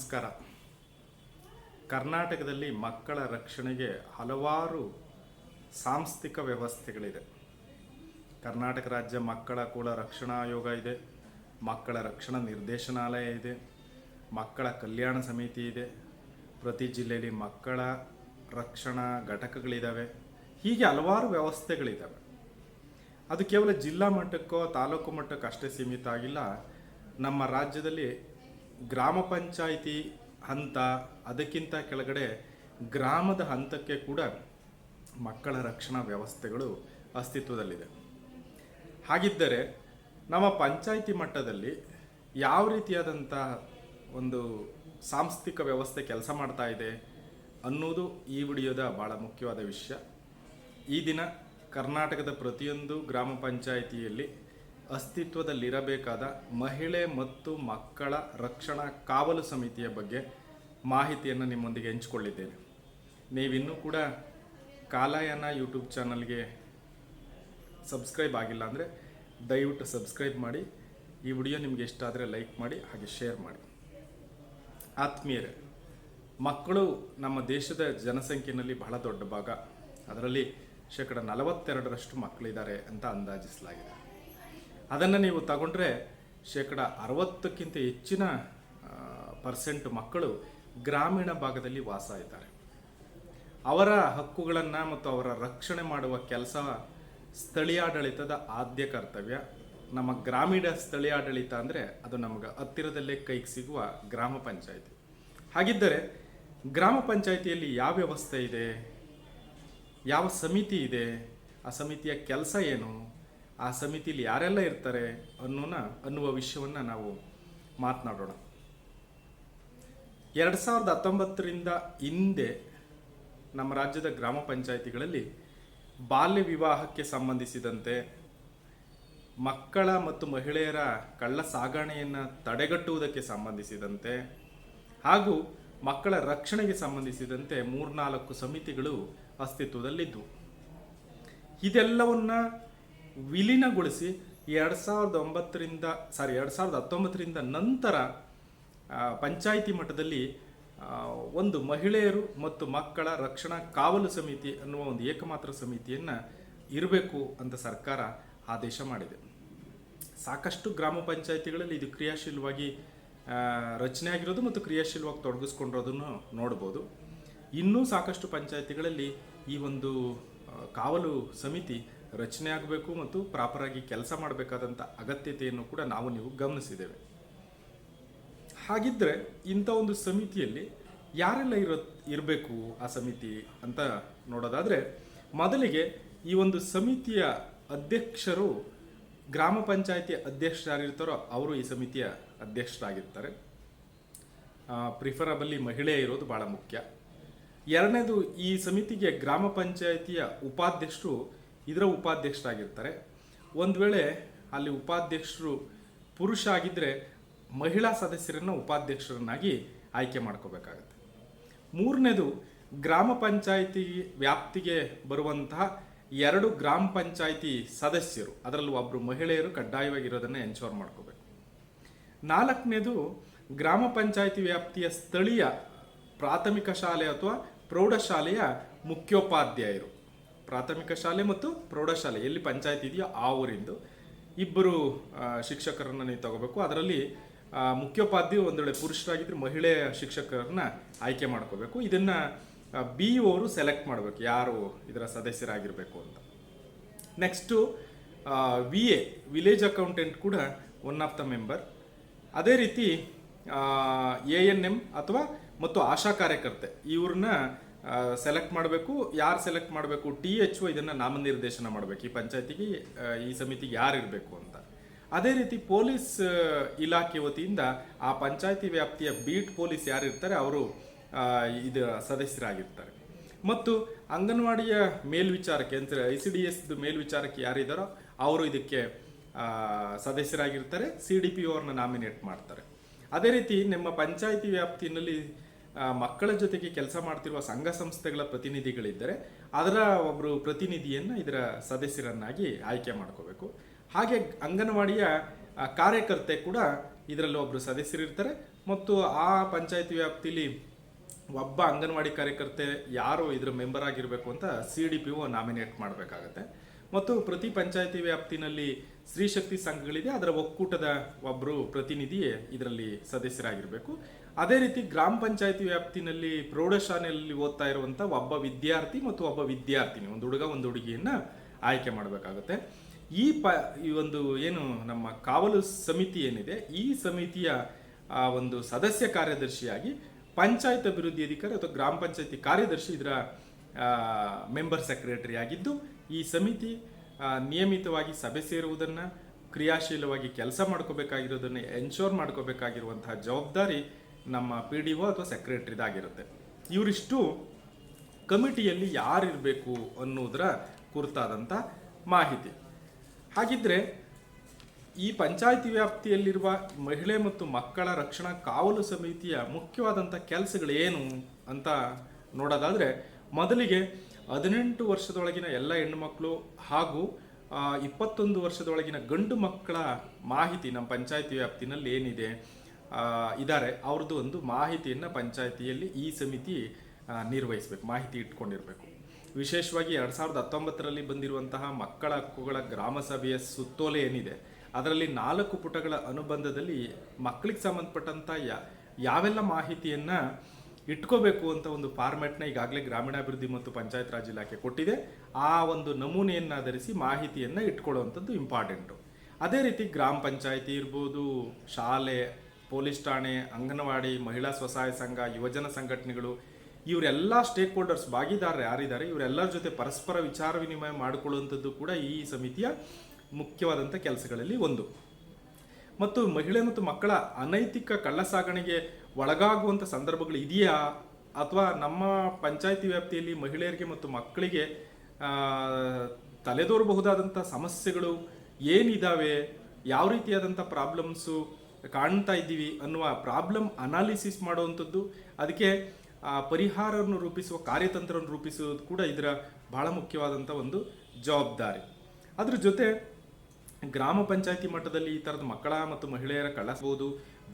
ನಮಸ್ಕಾರ. ಕರ್ನಾಟಕದಲ್ಲಿ ಮಕ್ಕಳ ರಕ್ಷಣೆಗೆ ಹಲವಾರು ಸಾಂಸ್ಥಿಕ ವ್ಯವಸ್ಥೆಗಳಿದೆ. ಕರ್ನಾಟಕ ರಾಜ್ಯ ಮಕ್ಕಳ ಕುಲ ರಕ್ಷಣಾ ಆಯೋಗ ಇದೆ, ಮಕ್ಕಳ ರಕ್ಷಣಾ ನಿರ್ದೇಶನಾಲಯ ಇದೆ, ಮಕ್ಕಳ ಕಲ್ಯಾಣ ಸಮಿತಿ ಇದೆ, ಪ್ರತಿ ಜಿಲ್ಲೆಯಲ್ಲಿ ಮಕ್ಕಳ ರಕ್ಷಣಾ ಘಟಕಗಳಿದ್ದಾವೆ ಹೀಗೆ ಹಲವಾರು ವ್ಯವಸ್ಥೆಗಳಿದ್ದಾವೆ ಅದು ಕೇವಲ ಜಿಲ್ಲಾ ಮಟ್ಟಕ್ಕೋ ತಾಲೂಕು ಮಟ್ಟಕ್ಕೋ ಅಷ್ಟೇ ಸೀಮಿತ ಆಗಿಲ್ಲ, ನಮ್ಮ ರಾಜ್ಯದಲ್ಲಿ ಗ್ರಾಮ ಪಂಚಾಯಿತಿ ಹಂತ, ಅದಕ್ಕಿಂತ ಕೆಳಗಡೆ ಗ್ರಾಮದ ಹಂತಕ್ಕೆ ಕೂಡ ಮಕ್ಕಳ ರಕ್ಷಣಾ ವ್ಯವಸ್ಥೆಗಳು ಅಸ್ತಿತ್ವದಲ್ಲಿದೆ. ಹಾಗಿದ್ದರೆ ನಮ್ಮ ಪಂಚಾಯಿತಿ ಮಟ್ಟದಲ್ಲಿ ಯಾವ ರೀತಿಯಾದಂಥ ಒಂದು ಸಾಂಸ್ಥಿಕ ವ್ಯವಸ್ಥೆ ಕೆಲಸ ಮಾಡ್ತಾ ಇದೆ ಅನ್ನೋದು ಈ ವಿಡಿಯೋದ ಭಾಳ ಮುಖ್ಯವಾದ ವಿಷಯ. ಈ ದಿನ ಕರ್ನಾಟಕದ ಪ್ರತಿಯೊಂದು ಗ್ರಾಮ ಪಂಚಾಯಿತಿಯಲ್ಲಿ ಅಸ್ತಿತ್ವದಲ್ಲಿರಬೇಕಾದ ಮಹಿಳೆ ಮತ್ತು ಮಕ್ಕಳ ರಕ್ಷಣಾ ಕಾವಲು ಸಮಿತಿಯ ಬಗ್ಗೆ ಮಾಹಿತಿಯನ್ನು ನಿಮ್ಮೊಂದಿಗೆ ಹಂಚಿಕೊಳ್ಳಿದ್ದೇನೆ. ನೀವಿನ್ನೂ ಕೂಡ ಕಾಲಾಯನ ಯೂಟ್ಯೂಬ್ ಚಾನಲ್ಗೆ ಸಬ್ಸ್ಕ್ರೈಬ್ ಆಗಿಲ್ಲ ಅಂದರೆ ದಯವಿಟ್ಟು ಸಬ್ಸ್ಕ್ರೈಬ್ ಮಾಡಿ, ಈ ವಿಡಿಯೋ ನಿಮಗೆ ಇಷ್ಟ ಆದರೆ ಲೈಕ್ ಮಾಡಿ ಹಾಗೆ ಶೇರ್ ಮಾಡಿ. ಆತ್ಮೀಯರೇ, ಮಕ್ಕಳು ನಮ್ಮ ದೇಶದ ಜನಸಂಖ್ಯೆಯಲ್ಲಿ ಬಹಳ ದೊಡ್ಡ ಭಾಗ. ಅದರಲ್ಲಿ ಶೇಕಡ ನಲವತ್ತೆರಡರಷ್ಟು ಮಕ್ಕಳಿದ್ದಾರೆ ಅಂತ ಅಂದಾಜಿಸಲಾಗಿದೆ. ಅದನ್ನು ನೀವು ತಗೊಂಡ್ರೆ ಶೇಕಡ ಅರವತ್ತಕ್ಕಿಂತ ಹೆಚ್ಚಿನ ಪರ್ಸೆಂಟ್ ಮಕ್ಕಳು ಗ್ರಾಮೀಣ ಭಾಗದಲ್ಲಿ ವಾಸ ಇದ್ದಾರೆ. ಅವರ ಹಕ್ಕುಗಳನ್ನು ಮತ್ತು ಅವರ ರಕ್ಷಣೆ ಮಾಡುವ ಕೆಲಸ ಸ್ಥಳೀಯಾಡಳಿತದ ಆದ್ಯ ಕರ್ತವ್ಯ. ನಮ್ಮ ಗ್ರಾಮೀಣ ಸ್ಥಳೀಯಾಡಳಿತ ಅಂದರೆ ಅದು ನಮಗೆ ಹತ್ತಿರದಲ್ಲೇ ಕೈಗೆ ಸಿಗುವ ಗ್ರಾಮ ಪಂಚಾಯಿತಿ. ಹಾಗಿದ್ದರೆ ಗ್ರಾಮ ಪಂಚಾಯಿತಿಯಲ್ಲಿ ಯಾವ ವ್ಯವಸ್ಥೆ ಇದೆ? ಯಾವ ಸಮಿತಿ ಇದೆ? ಆ ಸಮಿತಿಯ ಕೆಲಸ ಏನು? ಆ ಸಮಿತಿಯಲ್ಲಿ ಯಾರೆಲ್ಲ ಇರ್ತಾರೆ ಅನ್ನೋನ ಅನ್ನುವ ವಿಷಯವನ್ನು ನಾವು ಮಾತನಾಡೋಣ. ಎರಡು ಸಾವಿರದ ಹತ್ತೊಂಬತ್ತರಿಂದ ಹಿಂದೆ ನಮ್ಮ ರಾಜ್ಯದ ಗ್ರಾಮ ಪಂಚಾಯಿತಿಗಳಲ್ಲಿ ಬಾಲ್ಯ ವಿವಾಹಕ್ಕೆ ಸಂಬಂಧಿಸಿದಂತೆ ಮಕ್ಕಳ ಮತ್ತು ಮಹಿಳೆಯರ ಕಳ್ಳ ಸಾಗಣೆಯನ್ನು ತಡೆಗಟ್ಟುವುದಕ್ಕೆ ಸಂಬಂಧಿಸಿದಂತೆ ಹಾಗೂ ಮಕ್ಕಳ ರಕ್ಷಣೆಗೆ ಸಂಬಂಧಿಸಿದಂತೆ ಮೂರ್ನಾಲ್ಕು ಸಮಿತಿಗಳು ಅಸ್ತಿತ್ವದಲ್ಲಿದ್ದವು ಇದೆಲ್ಲವನ್ನ ವಿಲೀನಗೊಳಿಸಿ ಎರಡು ಸಾವಿರದ ಒಂಬತ್ತರಿಂದ ಸಾರಿ ಎರಡು ಸಾವಿರದ ಹತ್ತೊಂಬತ್ತರಿಂದ ನಂತರ ಪಂಚಾಯಿತಿ ಮಟ್ಟದಲ್ಲಿ ಒಂದು ಮಹಿಳೆಯರು ಮತ್ತು ಮಕ್ಕಳ ರಕ್ಷಣಾ ಕಾವಲು ಸಮಿತಿ ಅನ್ನುವ ಒಂದು ಏಕಮಾತ್ರ ಸಮಿತಿಯನ್ನು ಇರಬೇಕು ಅಂತ ಸರ್ಕಾರ ಆದೇಶ ಮಾಡಿದೆ. ಸಾಕಷ್ಟು ಗ್ರಾಮ ಪಂಚಾಯಿತಿಗಳಲ್ಲಿ ಇದು ಕ್ರಿಯಾಶೀಲವಾಗಿ ರಚನೆ ಆಗಿರೋದು ಮತ್ತು ಕ್ರಿಯಾಶೀಲವಾಗಿ ತೊಡಗಿಸ್ಕೊಂಡಿರೋದನ್ನು ನೋಡ್ಬೋದು. ಇನ್ನೂ ಸಾಕಷ್ಟು ಪಂಚಾಯಿತಿಗಳಲ್ಲಿ ಈ ಒಂದು ಕಾವಲು ಸಮಿತಿ ರಚನೆ ಆಗಬೇಕು ಮತ್ತು ಪ್ರಾಪರಾಗಿ ಕೆಲಸ ಮಾಡಬೇಕಾದಂಥ ಅಗತ್ಯತೆಯನ್ನು ಕೂಡ ನಾವು ನೀವು ಗಮನಿಸಿದ್ದೇವೆ. ಹಾಗಿದ್ರೆ ಇಂಥ ಒಂದು ಸಮಿತಿಯಲ್ಲಿ ಯಾರೆಲ್ಲ ಇರೋ ಇರಬೇಕು ಆ ಸಮಿತಿ ಅಂತ ನೋಡೋದಾದರೆ ಮೊದಲಿಗೆ ಈ ಒಂದು ಸಮಿತಿಯ ಅಧ್ಯಕ್ಷರು ಗ್ರಾಮ ಪಂಚಾಯತಿ ಅಧ್ಯಕ್ಷರಾಗಿರ್ತಾರೋ ಅವರು ಈ ಸಮಿತಿಯ ಅಧ್ಯಕ್ಷರಾಗಿರ್ತಾರೆ. ಪ್ರಿಫರಬಲಿ ಮಹಿಳೆ ಇರೋದು ಭಾಳ ಮುಖ್ಯ. ಎರಡನೇದು ಈ ಸಮಿತಿಗೆ ಗ್ರಾಮ ಪಂಚಾಯತಿಯ ಉಪಾಧ್ಯಕ್ಷರು ಇದರ ಉಪಾಧ್ಯಕ್ಷರಾಗಿರ್ತಾರೆ. ಒಂದು ವೇಳೆ ಅಲ್ಲಿ ಉಪಾಧ್ಯಕ್ಷರು ಪುರುಷ ಆಗಿದ್ದರೆ ಮಹಿಳಾ ಸದಸ್ಯರನ್ನು ಉಪಾಧ್ಯಕ್ಷರನ್ನಾಗಿ ಆಯ್ಕೆ ಮಾಡ್ಕೋಬೇಕಾಗತ್ತೆ. ಮೂರನೇದು ಗ್ರಾಮ ಪಂಚಾಯಿತಿ ವ್ಯಾಪ್ತಿಗೆ ಬರುವಂತಹ ಎರಡು ಗ್ರಾಮ ಪಂಚಾಯಿತಿ ಸದಸ್ಯರು, ಅದರಲ್ಲೂ ಒಬ್ಬರು ಮಹಿಳೆಯರು ಕಡ್ಡಾಯವಾಗಿರೋದನ್ನು ಎನ್ಶೋರ್ ಮಾಡ್ಕೋಬೇಕು. ನಾಲ್ಕನೇದು ಗ್ರಾಮ ಪಂಚಾಯಿತಿ ವ್ಯಾಪ್ತಿಯ ಸ್ಥಳೀಯ ಪ್ರಾಥಮಿಕ ಶಾಲೆ ಅಥವಾ ಪ್ರೌಢಶಾಲೆಯ ಮುಖ್ಯೋಪಾಧ್ಯಾಯರು. ಪ್ರಾಥಮಿಕ ಶಾಲೆ ಮತ್ತು ಪ್ರೌಢಶಾಲೆ, ಎಲ್ಲಿ ಪಂಚಾಯತ್ ಇದೆಯೋ ಆ ಊರಿಂದು ಇಬ್ಬರು ಶಿಕ್ಷಕರನ್ನು ನೀವು ತಗೋಬೇಕು. ಅದರಲ್ಲಿ ಮುಖ್ಯೋಪಾಧ್ಯಾಯ ಒಂದು ವೇಳೆ ಪುರುಷರಾಗಿದ್ದರೆ ಮಹಿಳೆಯ ಶಿಕ್ಷಕರನ್ನ ಆಯ್ಕೆ ಮಾಡ್ಕೋಬೇಕು. ಇದನ್ನು ಬಿ ಅವರು ಸೆಲೆಕ್ಟ್ ಮಾಡಬೇಕು, ಯಾರು ಇದರ ಸದಸ್ಯರಾಗಿರಬೇಕು ಅಂತ. Next V A, village accountant ಕೂಡ ಒನ್ ಆಫ್ ದ ಮೆಂಬರ್. ಅದೇ ರೀತಿ ಎ ಎನ್ ಎಂ ಅಥವಾ ಮತ್ತು ಆಶಾ ಕಾರ್ಯಕರ್ತೆ, ಇವ್ರನ್ನ ಸೆಲೆಕ್ಟ್ ಮಾಡಬೇಕು. ಯಾರು ಸೆಲೆಕ್ಟ್ ಮಾಡಬೇಕು? ಟಿ ಎಚ್ ಒ ಇದನ್ನು ನಾಮನಿರ್ದೇಶನ ಮಾಡಬೇಕು. ಈ ಪಂಚಾಯತಿಗೆ ಈ ಸಮಿತಿಗೆ ಯಾರು ಇರಬೇಕು ಅಂತ. ಅದೇ ರೀತಿ ಪೊಲೀಸ್ ಇಲಾಖೆ ವತಿಯಿಂದ ಆ ಪಂಚಾಯತಿ ವ್ಯಾಪ್ತಿಯ ಬೀಟ್ ಪೊಲೀಸ್ ಯಾರು ಇರ್ತಾರೆ, ಅವರು ಇದು ಸದಸ್ಯರಾಗಿರ್ತಾರೆ. ಮತ್ತು ಅಂಗನವಾಡಿಯ ಮೇಲ್ವಿಚಾರಕ್ಕೆ ಅಂದರೆ ಐ ಸಿ ಡಿ ಎಸ್ ಮೇಲ್ವಿಚಾರಕ್ಕೆ ಯಾರಿದ್ದಾರೋ ಅವರು ಇದಕ್ಕೆ ಸದಸ್ಯರಾಗಿರ್ತಾರೆ. ಸಿ ಡಿ ಪಿ ಅವ್ರನ್ನ ನಾಮಿನೇಟ್ ಮಾಡ್ತಾರೆ. ಅದೇ ರೀತಿ ನಿಮ್ಮ ಪಂಚಾಯಿತಿ ವ್ಯಾಪ್ತಿಯಲ್ಲಿ ಮಕ್ಕಳ ಜೊತೆಗೆ ಕೆಲಸ ಮಾಡ್ತಿರುವ ಸಂಘ ಸಂಸ್ಥೆಗಳ ಪ್ರತಿನಿಧಿಗಳಿದ್ದರೆ ಅದರ ಒಬ್ಬರು ಪ್ರತಿನಿಧಿಯನ್ನು ಇದರ ಸದಸ್ಯರನ್ನಾಗಿ ಆಯ್ಕೆ ಮಾಡ್ಕೋಬೇಕು. ಹಾಗೆ ಅಂಗನವಾಡಿಯ ಕಾರ್ಯಕರ್ತೆ ಕೂಡ ಇದರಲ್ಲಿ ಒಬ್ಬರು ಸದಸ್ಯರಿರ್ತಾರೆ. ಮತ್ತು ಆ ಪಂಚಾಯತಿ ವ್ಯಾಪ್ತಿಲಿ ಒಬ್ಬ ಅಂಗನವಾಡಿ ಕಾರ್ಯಕರ್ತೆ ಯಾರು ಇದರ ಮೆಂಬರ್ ಆಗಿರಬೇಕು ಅಂತ C D P O nominate ಮಾಡಬೇಕಾಗತ್ತೆ. ಮತ್ತು ಪ್ರತಿ ಪಂಚಾಯತಿ ವ್ಯಾಪ್ತಿನಲ್ಲಿ ಸ್ತ್ರೀ ಶಕ್ತಿ ಸಂಘಗಳಿದೆ, ಅದರ ಒಕ್ಕೂಟದ ಒಬ್ಬರು ಪ್ರತಿನಿಧಿ ಇದರಲ್ಲಿ ಸದಸ್ಯರಾಗಿರಬೇಕು. ಅದೇ ರೀತಿ ಗ್ರಾಮ ಪಂಚಾಯತಿ ವ್ಯಾಪ್ತಿನಲ್ಲಿ ಪ್ರೌಢಶಾಲೆಯಲ್ಲಿ ಓದ್ತಾ ಇರುವಂಥ ಒಬ್ಬ ವಿದ್ಯಾರ್ಥಿ ಮತ್ತು ಒಬ್ಬ ವಿದ್ಯಾರ್ಥಿನಿ, ಒಂದು ಹುಡುಗ, ಒಂದು ಹುಡುಗಿಯನ್ನ ಆಯ್ಕೆ ಮಾಡಬೇಕಾಗುತ್ತೆ. ಈ ಪ, ಈ ಒಂದು ಏನು ನಮ್ಮ ಕಾವಲು ಸಮಿತಿ ಏನಿದೆ, ಈ ಸಮಿತಿಯ ಒಂದು ಸದಸ್ಯ ಕಾರ್ಯದರ್ಶಿಯಾಗಿ ಪಂಚಾಯತ್ ಅಭಿವೃದ್ಧಿ ಅಧಿಕಾರಿ ಅಥವಾ ಗ್ರಾಮ ಪಂಚಾಯತಿ ಕಾರ್ಯದರ್ಶಿ ಇದರ ಮೆಂಬರ್ ಸೆಕ್ರೆಟರಿ ಆಗಿದ್ದು ಈ ಸಮಿತಿ ನಿಯಮಿತವಾಗಿ ಸಭೆ ಸೇರುವುದನ್ನು, ಕ್ರಿಯಾಶೀಲವಾಗಿ ಕೆಲಸ ಮಾಡ್ಕೋಬೇಕಾಗಿರೋದನ್ನು ಎನ್ಶೋರ್ ಮಾಡ್ಕೋಬೇಕಾಗಿರುವಂತಹ ಜವಾಬ್ದಾರಿ ನಮ್ಮ ಪಿ ಡಿ ಒ ಅಥವಾ ಸೆಕ್ರೆಟರಿದಾಗಿರುತ್ತೆ ಇವರಿಷ್ಟು ಕಮಿಟಿಯಲ್ಲಿ ಯಾರಿರಬೇಕು ಅನ್ನೋದರ ಕುರಿತಾದಂಥ ಮಾಹಿತಿ. ಹಾಗಿದ್ರೆ, ಈ ಪಂಚಾಯಿತಿ ವ್ಯಾಪ್ತಿಯಲ್ಲಿರುವ ಮಹಿಳೆ ಮತ್ತು ಮಕ್ಕಳ ರಕ್ಷಣಾ ಕಾವಲು ಸಮಿತಿಯ ಮುಖ್ಯವಾದಂಥ ಕೆಲಸಗಳೇನು ಅಂತ ನೋಡೋದಾದರೆ, ಮೊದಲಿಗೆ ಹದಿನೆಂಟು ವರ್ಷದೊಳಗಿನ ಎಲ್ಲ ಹೆಣ್ಣುಮಕ್ಕಳು ಹಾಗೂ ಇಪ್ಪತ್ತೊಂದು ವರ್ಷದೊಳಗಿನ ಗಂಡು ಮಕ್ಕಳ ಮಾಹಿತಿ ನಮ್ಮ ಪಂಚಾಯತಿ ವ್ಯಾಪ್ತಿನಲ್ಲಿ ಏನಿದೆ ಇದ್ದಾರೆ ಅವ್ರದ್ದು ಒಂದು ಮಾಹಿತಿಯನ್ನು ಪಂಚಾಯತಿಯಲ್ಲಿ ಈ ಸಮಿತಿ ನಿರ್ವಹಿಸಬೇಕು, ಮಾಹಿತಿ ಇಟ್ಕೊಂಡಿರಬೇಕು. ವಿಶೇಷವಾಗಿ ಎರಡು ಸಾವಿರದ ಹತ್ತೊಂಬತ್ತರಲ್ಲಿ ಬಂದಿರುವಂತಹ ಮಕ್ಕಳ ಹಕ್ಕುಗಳ ಗ್ರಾಮ ಸಭೆಯ ಸುತ್ತೋಲೆ ಏನಿದೆ, ಅದರಲ್ಲಿ ನಾಲ್ಕು ಪುಟಗಳ ಅನುಬಂಧದಲ್ಲಿ ಮಕ್ಕಳಿಗೆ ಸಂಬಂಧಪಟ್ಟಂಥ ಯಾವೆಲ್ಲ ಮಾಹಿತಿಯನ್ನ ಇಟ್ಕೋಬೇಕು ಅಂತ ಒಂದು ಫಾರ್ಮೆಟ್ನ ಈಗಾಗಲೇ ಗ್ರಾಮೀಣಾಭಿವೃದ್ಧಿ ಮತ್ತು ಪಂಚಾಯತ್ ರಾಜ್ ಇಲಾಖೆ ಕೊಟ್ಟಿದೆ. ಆ ಒಂದು ನಮೂನೆಯನ್ನು ಆಧರಿಸಿ ಮಾಹಿತಿಯನ್ನ ಇಟ್ಕೊಳ್ಳುವಂಥದ್ದು ಇಂಪಾರ್ಟೆಂಟು ಅದೇ ರೀತಿ ಗ್ರಾಮ ಪಂಚಾಯಿತಿ ಇರ್ಬೋದು, ಶಾಲೆ, ಪೊಲೀಸ್ ಠಾಣೆ, ಅಂಗನವಾಡಿ, ಮಹಿಳಾ ಸ್ವಸಹಾಯ ಸಂಘ, ಯುವಜನ ಸಂಘಟನೆಗಳು, ಇವರೆಲ್ಲ ಸ್ಟೇಕ್ ಹೋಲ್ಡರ್ಸ್ ಭಾಗಿದಾರರು ಯಾರಿದ್ದಾರೆ, ಇವರೆಲ್ಲರ ಜೊತೆ ಪರಸ್ಪರ ವಿಚಾರ ವಿನಿಮಯ ಮಾಡಿಕೊಳ್ಳುವಂಥದ್ದು ಕೂಡ ಈ ಸಮಿತಿಯ ಮುಖ್ಯವಾದಂಥ ಕೆಲಸಗಳಲ್ಲಿ ಒಂದು. ಮತ್ತು ಮಹಿಳೆ ಮತ್ತು ಮಕ್ಕಳ ಅನೈತಿಕ ಕಳ್ಳಸಾಗಣೆಗೆ ಒಳಗಾಗುವಂಥ ಸಂದರ್ಭಗಳು ಇದೆಯಾ? ಅಥವಾ ನಮ್ಮ ಪಂಚಾಯಿತಿ ವ್ಯಾಪ್ತಿಯಲ್ಲಿ ಮಹಿಳೆಯರಿಗೆ ಮತ್ತು ಮಕ್ಕಳಿಗೆ ತಲೆದೋರಬಹುದಾದಂಥ ಸಮಸ್ಯೆಗಳು ಏನಿದ್ದಾವೆ ಯಾವ ರೀತಿಯಾದಂಥ ಪ್ರಾಬ್ಲಮ್ಸು ಕಾಣ್ತಾ ಇದ್ದೀವಿ ಅನ್ನುವ ಪ್ರಾಬ್ಲಮ್ ಅನಾಲಿಸಿಸ್ ಮಾಡುವಂಥದ್ದು. ಅದಕ್ಕೆ ಪರಿಹಾರವನ್ನು ರೂಪಿಸುವ ಕಾರ್ಯತಂತ್ರವನ್ನು ರೂಪಿಸುವುದು ಕೂಡ ಇದರ ಬಹಳ ಮುಖ್ಯವಾದಂಥ ಒಂದು ಜವಾಬ್ದಾರಿ. ಅದ್ರ ಜೊತೆ ಗ್ರಾಮ ಪಂಚಾಯಿತಿ ಮಟ್ಟದಲ್ಲಿ ಈ ಥರದ ಮಕ್ಕಳ ಮತ್ತು ಮಹಿಳೆಯರ ಕಳಿಸ್ಬೋದು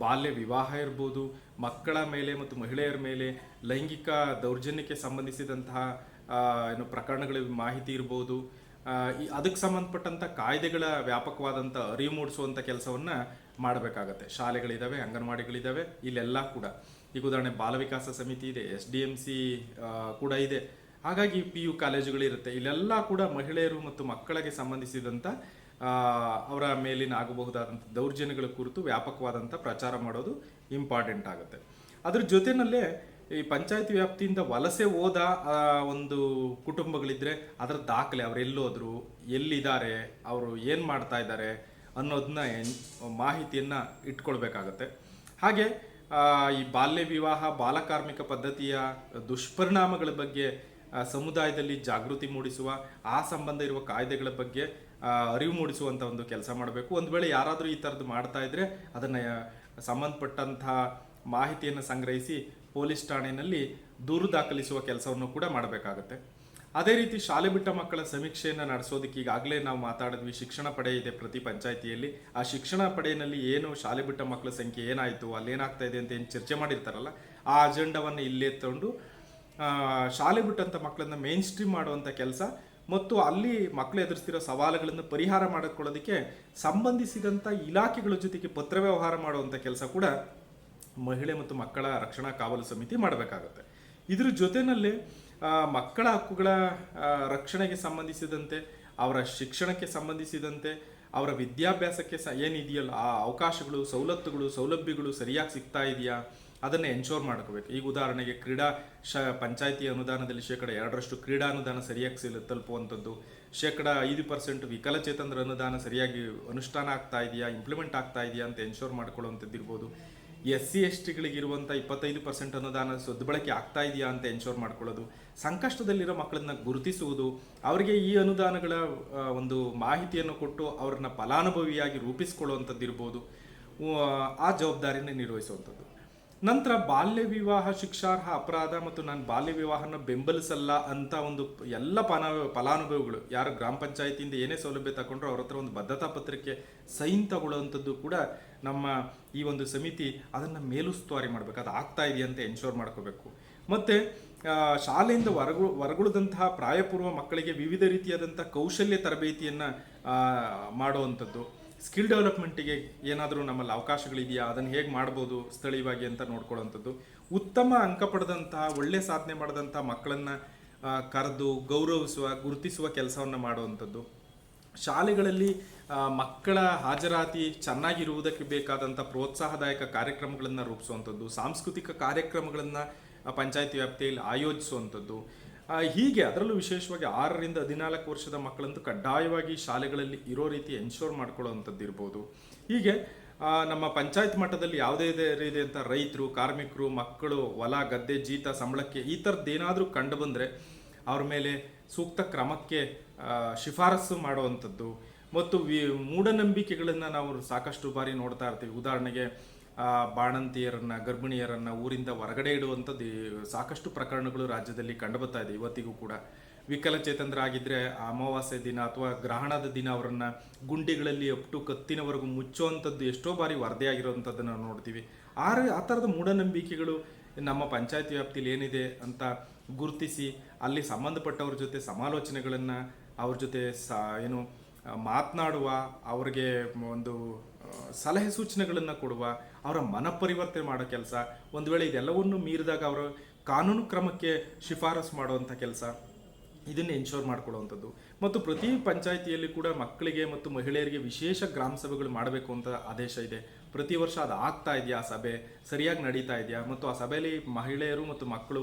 ಬಾಲ್ಯ ವಿವಾಹ ಇರ್ಬೋದು, ಮಕ್ಕಳ ಮೇಲೆ ಮತ್ತು ಮಹಿಳೆಯರ ಮೇಲೆ ಲೈಂಗಿಕ ದೌರ್ಜನ್ಯಕ್ಕೆ ಸಂಬಂಧಿಸಿದಂತಹ ಏನು ಪ್ರಕರಣಗಳ ಮಾಹಿತಿ ಇರ್ಬೋದು. ಈ ಅದಕ್ಕೆ ಸಂಬಂಧಪಟ್ಟಂಥ ಕಾಯ್ದೆಗಳ ವ್ಯಾಪಕವಾದಂಥ ಅರಿವು ಮೂಡಿಸುವಂಥ ಕೆಲಸವನ್ನು ಮಾಡಬೇಕಾಗತ್ತೆ. ಶಾಲೆಗಳಿದ್ದಾವೆ ಅಂಗನವಾಡಿಗಳಿದ್ದಾವೆ ಇಲ್ಲೆಲ್ಲ ಕೂಡ. ಈಗ ಉದಾಹರಣೆ ಬಾಲ ವಿಕಾಸ ಸಮಿತಿ ಇದೆ, ಎಸ್ ಡಿ ಎಂ ಸಿ ಕೂಡ ಇದೆ. ಹಾಗಾಗಿ ಪಿ ಯು ಕಾಲೇಜುಗಳಿರುತ್ತೆ. ಇಲ್ಲೆಲ್ಲ ಕೂಡ ಮಹಿಳೆಯರು ಮತ್ತು ಮಕ್ಕಳಿಗೆ ಸಂಬಂಧಿಸಿದಂಥ ಅವರ ಮೇಲಿನ ಆಗಬಹುದಾದಂಥ ದೌರ್ಜನ್ಯಗಳ ಕುರಿತು ವ್ಯಾಪಕವಾದಂಥ ಪ್ರಚಾರ ಮಾಡೋದು ಇಂಪಾರ್ಟೆಂಟ್ ಆಗುತ್ತೆ. ಅದ್ರ ಜೊತೆನಲ್ಲೇ ಈ ಪಂಚಾಯತ್ ವ್ಯಾಪ್ತಿಯಿಂದ ವಲಸೆ ಹೋದ ಒಂದು ಕುಟುಂಬಗಳಿದ್ರೆ ಅದರ ದಾಖಲೆ ಅವ್ರು ಎಲ್ಲೋದ್ರು, ಎಲ್ಲಿದ್ದಾರೆ, ಅವರು ಏನು ಮಾಡ್ತಾ ಇದ್ದಾರೆ ಅನ್ನೋದನ್ನ ಮಾಹಿತಿಯನ್ನ ಇಟ್ಕೊಳ್ಬೇಕಾಗತ್ತೆ. ಹಾಗೆ ಈ ಬಾಲ್ಯ ವಿವಾಹ ಬಾಲಕಾರ್ಮಿಕ ಪದ್ಧತಿಯ ದುಷ್ಪರಿಣಾಮಗಳ ಬಗ್ಗೆ ಸಮುದಾಯದಲ್ಲಿ ಜಾಗೃತಿ ಮೂಡಿಸುವ, ಆ ಸಂಬಂಧ ಇರುವ ಕಾಯ್ದೆಗಳ ಬಗ್ಗೆ ಅರಿವು ಮೂಡಿಸುವಂಥ ಒಂದು ಕೆಲಸ ಮಾಡಬೇಕು. ಒಂದು ವೇಳೆ ಯಾರಾದರೂ ಈ ಥರದ್ದು ಮಾಡ್ತಾ ಇದ್ದರೆ ಅದನ್ನು ಆ, ಸಂಬಂಧಪಟ್ಟಂತಹ ಮಾಹಿತಿಯನ್ನು ಸಂಗ್ರಹಿಸಿ ಪೊಲೀಸ್ ಠಾಣೆಯಲ್ಲಿ ದೂರು ದಾಖಲಿಸುವ ಕೆಲಸವನ್ನು ಕೂಡ ಮಾಡಬೇಕಾಗತ್ತೆ. ಅದೇ ರೀತಿ ಶಾಲೆ ಬಿಟ್ಟ ಮಕ್ಕಳ ಸಮೀಕ್ಷೆಯನ್ನು ನಡೆಸೋದಕ್ಕೆ ಈಗಾಗಲೇ ನಾವು ಮಾತಾಡಿದ್ವಿ ಶಿಕ್ಷಣ ಪಡೆ ಇದೆ ಪ್ರತಿ ಪಂಚಾಯಿತಿಯಲ್ಲಿ. ಆ ಶಿಕ್ಷಣ ಪಡೆಯಲ್ಲಿ ಏನು ಶಾಲೆ ಬಿಟ್ಟ ಮಕ್ಕಳ ಸಂಖ್ಯೆ ಏನಾಯಿತು ಅಲ್ಲಿ ಏನಾಗ್ತಾ ಇದೆ ಅಂತ ಏನು ಚರ್ಚೆ ಮಾಡಿರ್ತಾರಲ್ಲ ಆ ಅಜೆಂಡಾವನ್ನು ಇಲ್ಲೇ ತಗೊಂಡು ಶಾಲೆ ಬಿಟ್ಟಂಥ ಮಕ್ಕಳನ್ನ ಮೇನ್ ಸ್ಟ್ರೀಮ್ ಮಾಡುವಂಥ ಕೆಲಸ ಮತ್ತು ಅಲ್ಲಿ ಮಕ್ಕಳು ಎದುರಿಸ್ತಿರೋ ಸವಾಲುಗಳನ್ನು ಪರಿಹಾರ ಮಾಡಿಕೊಳ್ಳೋದಕ್ಕೆ ಸಂಬಂಧಿಸಿದಂಥ ಇಲಾಖೆಗಳ ಜೊತೆಗೆ ಪತ್ರ ವ್ಯವಹಾರ ಮಾಡುವಂಥ ಕೆಲಸ ಕೂಡ ಮಹಿಳೆ ಮತ್ತು ಮಕ್ಕಳ ರಕ್ಷಣಾ ಕಾವಲು ಸಮಿತಿ ಮಾಡಬೇಕಾಗುತ್ತೆ. ಇದ್ರ ಜೊತೆನಲ್ಲಿ ಮಕ್ಕಳ ಹಕ್ಕುಗಳ ರಕ್ಷಣೆಗೆ ಸಂಬಂಧಿಸಿದಂತೆ, ಅವರ ಶಿಕ್ಷಣಕ್ಕೆ ಸಂಬಂಧಿಸಿದಂತೆ, ಅವರ ವಿದ್ಯಾಭ್ಯಾಸಕ್ಕೆ ಸ ಏನಿದೆಯಲ್ಲ, ಆ ಅವಕಾಶಗಳು, ಸವಲತ್ತುಗಳು, ಸೌಲಭ್ಯಗಳು ಸರಿಯಾಗಿ ಸಿಗ್ತಾ ಇದೆಯಾ? ಅದನ್ನು ಎನ್ಶೋರ್ ಮಾಡ್ಕೋಬೇಕು. ಈಗ ಉದಾಹರಣೆಗೆ ಕ್ರೀಡಾ ಶ, ಪಂಚಾಯಿತಿ ಅನುದಾನದಲ್ಲಿ ಶೇಕಡ ಎರಡರಷ್ಟು ಕ್ರೀಡಾ ಅನುದಾನ ಸರಿಯಾಗಿ ಸಿಲ್, ತಲುಪುವಂಥದ್ದು. ಶೇಕಡ ಐದು ಪರ್ಸೆಂಟ್ ವಿಕಲಚೇತನರ ಅನುದಾನ ಸರಿಯಾಗಿ ಅನುಷ್ಠಾನ ಆಗ್ತಾ ಇದೆಯಾ ಇಂಪ್ಲಿಮೆಂಟ್ ಆಗ್ತಾ ಇದೆಯಾ ಅಂತ ಎನ್ಶೋರ್ ಮಾಡ್ಕೊಳ್ಳುವಂಥದ್ದು ಇರ್ಬೋದು. ಎಸ್ ಸಿ ಎಸ್ ಟಿಗಳಿಗಿರುವಂಥ ಇಪ್ಪತ್ತೈದು ಪರ್ಸೆಂಟ್ ಅನುದಾನ ಸದ್ಬಳಕೆ ಆಗ್ತಾ ಇದೆಯಾ ಅಂತ ಎನ್ಶೋರ್ ಮಾಡ್ಕೊಳ್ಳೋದು. ಸಂಕಷ್ಟದಲ್ಲಿರೋ ಮಕ್ಕಳನ್ನ ಗುರುತಿಸುವುದು, ಅವರಿಗೆ ಈ ಅನುದಾನಗಳ ಒಂದು ಮಾಹಿತಿಯನ್ನು ಕೊಟ್ಟು ಅವ್ರನ್ನ ಫಲಾನುಭವಿಯಾಗಿ ರೂಪಿಸ್ಕೊಳ್ಳುವಂಥದ್ದು ಇರ್ಬೋದು. ಆ ಜವಾಬ್ದಾರಿನ ನಿರ್ವಹಿಸುವಂಥದ್ದು. ನಂತರ ಬಾಲ್ಯ ವಿವಾಹ ಶಿಕ್ಷಾರ್ಹ ಅಪರಾಧ ಮತ್ತು ನಾನು ಬಾಲ್ಯ ವಿವಾಹನ ಬೆಂಬಲಿಸಲ್ಲ ಅಂತ ಒಂದು ಎಲ್ಲ ಫಲ ಫಲಾನುಭವಿಗಳು, ಯಾರು ಗ್ರಾಮ ಪಂಚಾಯತಿಯಿಂದ ಏನೇ ಸೌಲಭ್ಯ ತಗೊಂಡ್ರು ಅವ್ರ ಹತ್ರ ಒಂದು ಬದ್ಧತಾ ಪತ್ರಿಕೆ ಸೈನ್ ತಗೊಳ್ಳುವಂಥದ್ದು ಕೂಡ ನಮ್ಮ ಈ ಒಂದು ಸಮಿತಿ ಅದನ್ನು ಮೇಲುಸ್ತುವಾರಿ ಮಾಡಬೇಕು. ಅದು ಆಗ್ತಾ ಇದೆಯಾ ಅಂತ ಎನ್ಶೋರ್ ಮಾಡ್ಕೋಬೇಕು. ಮತ್ತು ಶಾಲೆಯಿಂದ ಹೊರಗು ಹೊರಗುಳಿದಂತಹ ಪ್ರಾಯಪೂರ್ವ ಮಕ್ಕಳಿಗೆ ವಿವಿಧ ರೀತಿಯಾದಂಥ ಕೌಶಲ್ಯ ತರಬೇತಿಯನ್ನು ಮಾಡುವಂಥದ್ದು. ಸ್ಕಿಲ್ ಡೆವಲಪ್ಮೆಂಟಿಗೆ ಏನಾದರೂ ನಮ್ಮಲ್ಲಿ ಅವಕಾಶಗಳಿದೆಯಾ? ಅದನ್ನು ಹೇಗೆ ಮಾಡ್ಬೋದು ಸ್ಥಳೀಯವಾಗಿ ಅಂತ ನೋಡ್ಕೊಳ್ಳೋವಂಥದ್ದು. ಉತ್ತಮ ಅಂಕ ಪಡೆದಂತಹ, ಒಳ್ಳೆ ಸಾಧನೆ ಮಾಡಿದಂಥ ಮಕ್ಕಳನ್ನು ಕರೆದು ಗೌರವಿಸುವ, ಗುರುತಿಸುವ ಕೆಲಸವನ್ನು ಮಾಡುವಂಥದ್ದು. ಶಾಲೆಗಳಲ್ಲಿ ಮಕ್ಕಳ ಹಾಜರಾತಿ ಚೆನ್ನಾಗಿರುವುದಕ್ಕೆ ಬೇಕಾದಂಥ ಪ್ರೋತ್ಸಾಹದಾಯಕ ಕಾರ್ಯಕ್ರಮಗಳನ್ನು ರೂಪಿಸುವಂಥದ್ದು. ಸಾಂಸ್ಕೃತಿಕ ಕಾರ್ಯಕ್ರಮಗಳನ್ನು ಪಂಚಾಯತಿ ವ್ಯಾಪ್ತಿಯಲ್ಲಿ ಆಯೋಜಿಸುವಂಥದ್ದು. ಹೀಗೆ ಅದರಲ್ಲೂ ವಿಶೇಷವಾಗಿ ಆರರಿಂದ ಹದಿನಾಲ್ಕು ವರ್ಷದ ಮಕ್ಕಳಂತೂ ಕಡ್ಡಾಯವಾಗಿ ಶಾಲೆಗಳಲ್ಲಿ ಇರೋ ರೀತಿ ಎನ್ಶೋರ್ ಮಾಡ್ಕೊಳ್ಳೋವಂಥದ್ದು ಇರ್ಬೋದು. ಹೀಗೆ ನಮ್ಮ ಪಂಚಾಯತ್ ಮಟ್ಟದಲ್ಲಿ ಯಾವುದೇ ರೀತಿಯಂಥ ರೈತರು, ಕಾರ್ಮಿಕರು, ಮಕ್ಕಳು, ಹೊಲ, ಗದ್ದೆ, ಜೀತ, ಸಂಬಳಕ್ಕೆ ಈ ಥರದ್ದು ಏನಾದರೂ ಕಂಡು ಬಂದರೆ ಅವ್ರ ಮೇಲೆ ಸೂಕ್ತ ಕ್ರಮಕ್ಕೆ ಶಿಫಾರಸು ಮಾಡುವಂಥದ್ದು. ಮತ್ತು ವಿ, ಮೂಢನಂಬಿಕೆಗಳನ್ನು ನಾವು ಸಾಕಷ್ಟು ಬಾರಿ ನೋಡ್ತಾ ಇರ್ತೀವಿ. ಉದಾಹರಣೆಗೆ ಬಾಣಂತಿಯರನ್ನ ಗರ್ಭಿಣಿಯರನ್ನ ಊರಿಂದ ಹೊರಗಡೆ ಇಡುವಂಥದ್ದು ಸಾಕಷ್ಟು ಪ್ರಕರಣಗಳು ರಾಜ್ಯದಲ್ಲಿ ಕಂಡುಬರ್ತಾ ಇದೆ ಇವತ್ತಿಗೂ ಕೂಡ. ವಿಕಲಚೇತನರಾಗಿದ್ದರೆ ಅಮಾವಾಸ್ಯೆ ದಿನ ಅಥವಾ ಗ್ರಹಣದ ದಿನ ಅವರನ್ನ ಗುಂಡಿಗಳಲ್ಲಿ ಅಪ್ ಟು ಕತ್ತಿನವರೆಗೂ ಮುಚ್ಚುವಂಥದ್ದು ಎಷ್ಟೋ ಬಾರಿ ವರದಿಯಾಗಿರುವಂಥದ್ದನ್ನು ನೋಡ್ತೀವಿ. ಆ ಆ ಥರದ ಮೂಢನಂಬಿಕೆಗಳು ನಮ್ಮ ಪಂಚಾಯತ್ ವ್ಯಾಪ್ತಿಯಲ್ಲಿ ಏನಿದೆ ಅಂತ ಗುರುತಿಸಿ ಅಲ್ಲಿ ಸಂಬಂಧಪಟ್ಟವ್ರ ಜೊತೆ ಸಮಾಲೋಚನೆಗಳನ್ನು ಅವ್ರ ಜೊತೆ ಸಾ ಏನು ಆ, ಮಾತನಾಡುವ ಅವ್ರಿಗೆ ಒಂದು ಸಲಹೆ ಸೂಚನೆಗಳನ್ನು ಕೊಡುವ ಅವರ ಮನಪರಿವರ್ತನೆ ಮಾಡೋ ಕೆಲಸ, ಒಂದು ವೇಳೆ ಇದೆಲ್ಲವನ್ನು ಮೀರಿದಾಗ ಅವರು ಕಾನೂನು ಕ್ರಮಕ್ಕೆ ಶಿಫಾರಸು ಮಾಡುವಂಥ ಕೆಲಸ, ಇದನ್ನು ಎನ್ಶೋರ್ ಮಾಡ್ಕೊಳ್ಳುವಂಥದ್ದು ಮತ್ತು ಪ್ರತಿ ಪಂಚಾಯಿತಿಯಲ್ಲಿ ಕೂಡ ಮಕ್ಕಳಿಗೆ ಮತ್ತು ಮಹಿಳೆಯರಿಗೆ ವಿಶೇಷ ಗ್ರಾಮ ಸಭೆಗಳು ಮಾಡಬೇಕು ಅಂತ ಆದೇಶ ಇದೆ. ಪ್ರತಿ ವರ್ಷ ಅದು ಆಗ್ತಾ ಇದೆಯಾ ಆ ಸಭೆ? ಸರಿಯಾಗಿ ನಡೀತಾ ಇದೆಯಾ? ಮತ್ತು ಆ ಸಭೆಯಲ್ಲಿ ಮಹಿಳೆಯರು ಮತ್ತು ಮಕ್ಕಳು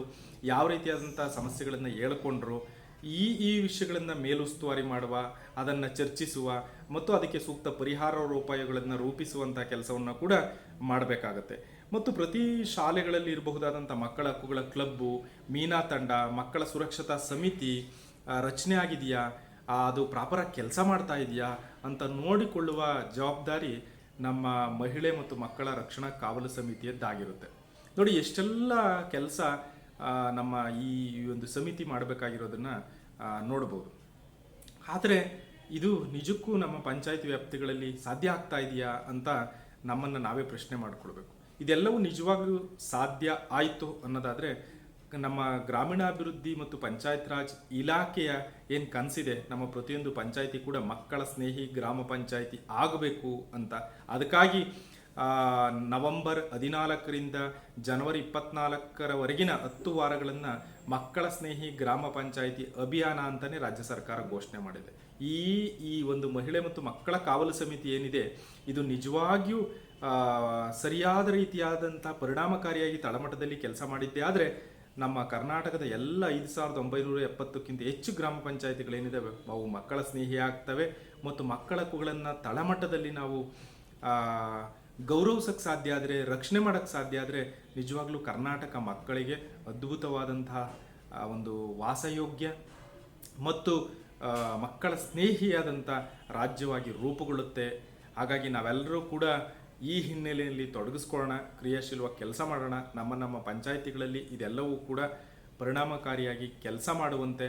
ಯಾವ ರೀತಿಯಾದಂಥ ಸಮಸ್ಯೆಗಳನ್ನು ಹೇಳ್ಕೊಂಡ್ರು? ಈ ಈ ವಿಷಯಗಳನ್ನು ಮೇಲುಸ್ತುವಾರಿ ಮಾಡುವ, ಅದನ್ನು ಚರ್ಚಿಸುವ ಮತ್ತು ಅದಕ್ಕೆ ಸೂಕ್ತ ಪರಿಹಾರ ರೂಪಾಯಗಳನ್ನು ರೂಪಿಸುವಂಥ ಕೆಲಸವನ್ನು ಕೂಡ ಮಾಡಬೇಕಾಗತ್ತೆ. ಮತ್ತು ಪ್ರತಿ ಶಾಲೆಗಳಲ್ಲಿ ಇರಬಹುದಾದಂಥ ಮಕ್ಕಳ ಹಕ್ಕುಗಳ ಕ್ಲಬ್ಬು, ಮೀನಾ ತಂಡ, ಮಕ್ಕಳ ಸುರಕ್ಷತಾ ಸಮಿತಿ ರಚನೆ ಆಗಿದೆಯಾ? ಅದು ಪ್ರಾಪರಾಗಿ ಕೆಲಸ ಮಾಡ್ತಾ ಇದೆಯಾ? ಅಂತ ನೋಡಿಕೊಳ್ಳುವ ಜವಾಬ್ದಾರಿ ನಮ್ಮ ಮಹಿಳೆ ಮತ್ತು ಮಕ್ಕಳ ರಕ್ಷಣಾ ಕಾವಲು ಸಮಿತಿಯದ್ದಾಗಿರುತ್ತೆ. ನೋಡಿ, ಎಷ್ಟೆಲ್ಲ ಕೆಲಸ ನಮ್ಮ ಈ ಒಂದು ಸಮಿತಿ ಮಾಡಬೇಕಾಗಿರೋದನ್ನು ನೋಡ್ಬೋದು. ಆದರೆ ಇದು ನಿಜಕ್ಕೂ ನಮ್ಮ ಪಂಚಾಯತ್ ವ್ಯಾಪ್ತಿಗಳಲ್ಲಿ ಸಾಧ್ಯ ಆಗ್ತಾ ಇದೆಯಾ ಅಂತ ನಮ್ಮನ್ನು ನಾವೇ ಪ್ರಶ್ನೆ ಮಾಡಿಕೊಳ್ಬೇಕು. ಇದೆಲ್ಲವೂ ನಿಜವಾಗ್ಲೂ ಸಾಧ್ಯ ಆಯಿತು ಅನ್ನೋದಾದರೆ, ನಮ್ಮ ಗ್ರಾಮೀಣಾಭಿವೃದ್ಧಿ ಮತ್ತು ಪಂಚಾಯತ್ ರಾಜ್ ಇಲಾಖೆಯ ಏನು ಕನಸಿದೆ, ನಮ್ಮ ಪ್ರತಿಯೊಂದು ಪಂಚಾಯಿತಿ ಕೂಡ ಮಕ್ಕಳ ಸ್ನೇಹಿ, ಗ್ರಾಮ ಪಂಚಾಯಿತಿ ಆಗಬೇಕು ಅಂತ. ಅದಕ್ಕಾಗಿ ನವೆಂಬರ್ ಹದಿನಾಲ್ಕರಿಂದ ಜನವರಿ ಇಪ್ಪತ್ನಾಲ್ಕರವರೆಗಿನ ಹತ್ತು ವಾರಗಳನ್ನು ಮಕ್ಕಳ ಸ್ನೇಹಿ ಗ್ರಾಮ ಪಂಚಾಯಿತಿ ಅಭಿಯಾನ ಅಂತಲೇ ರಾಜ್ಯ ಸರ್ಕಾರ ಘೋಷಣೆ ಮಾಡಿದೆ. ಈ ಈ ಒಂದು ಮಹಿಳೆ ಮತ್ತು ಮಕ್ಕಳ ಕಾವಲು ಸಮಿತಿ ಏನಿದೆ, ಇದು ನಿಜವಾಗಿಯೂ ಸರಿಯಾದ ರೀತಿಯಾದಂಥ ಪರಿಣಾಮಕಾರಿಯಾಗಿ ತಳಮಟ್ಟದಲ್ಲಿ ಕೆಲಸ ಮಾಡಿದ್ದೆ. ಆದರೆ ನಮ್ಮ ಕರ್ನಾಟಕದ ಎಲ್ಲ ಐದು ಸಾವಿರದ ಒಂಬೈನೂರ ಎಪ್ಪತ್ತಕ್ಕಿಂತ ಹೆಚ್ಚು ಗ್ರಾಮ ಪಂಚಾಯಿತಿಗಳೇನಿದ್ದಾವೆ ಅವು ಮಕ್ಕಳ ಸ್ನೇಹಿ ಆಗ್ತವೆ ಮತ್ತು ಮಕ್ಕಳ ಹಕ್ಕುಗಳನ್ನು ತಳಮಟ್ಟದಲ್ಲಿ ನಾವು ಗೌರವಿಸಕ್ಕೆ ಸಾಧ್ಯ ಆದರೆ, ರಕ್ಷಣೆ ಮಾಡೋಕ್ಕೆ ಸಾಧ್ಯ ಆದರೆ ನಿಜವಾಗ್ಲೂ ಕರ್ನಾಟಕ ಮಕ್ಕಳಿಗೆ ಅದ್ಭುತವಾದಂತಹ ಒಂದು ವಾಸಯೋಗ್ಯ ಮತ್ತು ಮಕ್ಕಳ ಸ್ನೇಹಿಯಾದಂಥ ರಾಜ್ಯವಾಗಿ ರೂಪುಗೊಳ್ಳುತ್ತೆ. ಹಾಗಾಗಿ ನಾವೆಲ್ಲರೂ ಕೂಡ ಈ ಹಿನ್ನೆಲೆಯಲ್ಲಿ ತೊಡಗಿಸ್ಕೊಳ್ಳೋಣ, ಕ್ರಿಯಾಶೀಲವಾಗಿ ಕೆಲಸ ಮಾಡೋಣ. ನಮ್ಮ ನಮ್ಮ ಪಂಚಾಯಿತಿಗಳಲ್ಲಿ ಇದೆಲ್ಲವೂ ಕೂಡ ಪರಿಣಾಮಕಾರಿಯಾಗಿ ಕೆಲಸ ಮಾಡುವಂತೆ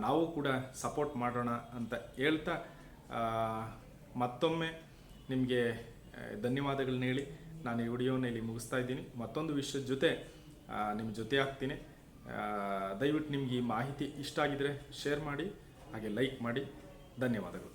ನಾವು ಕೂಡ ಸಪೋರ್ಟ್ ಮಾಡೋಣ ಅಂತ ಹೇಳ್ತಾ ಮತ್ತೊಮ್ಮೆ ನಿಮಗೆ ಧನ್ಯವಾದಗಳನ್ನ ಹೇಳಿ ನಾನು ಈ ವಿಡಿಯೋನ ಇಲ್ಲಿ ಮುಗಿಸ್ತಾ ಇದ್ದೀನಿ. ಮತ್ತೊಂದು ವಿಷಯದ ಜೊತೆ ನಿಮ್ಮ ಜೊತೆ ಆಗ್ತೀನಿ. ದಯವಿಟ್ಟು ನಿಮ್ಗೆ ಈ ಮಾಹಿತಿ ಇಷ್ಟ ಆಗಿದ್ರೆ ಶೇರ್ ಮಾಡಿ, ಹಾಗೆ ಲೈಕ್ ಮಾಡಿ. ಧನ್ಯವಾದಗಳು.